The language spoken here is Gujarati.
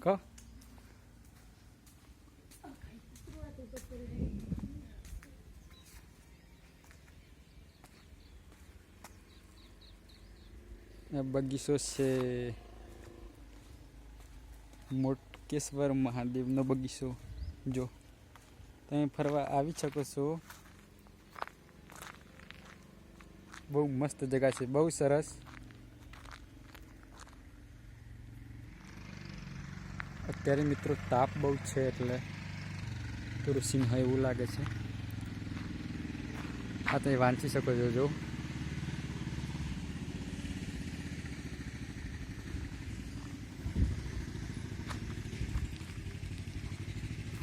કહો બગીચો છે મોટકેશ્વર મહાદેવનો બગીચો. જો તમે ફરવા આવી શકો છો બહુ મસ્ત જગા છે, બહુ સરસ. અત્યારે મિત્રો તાપ બહુ છે એટલે થોડું સિંહ એવું લાગે છે. આ તમે વાંચી શકો છો, જો.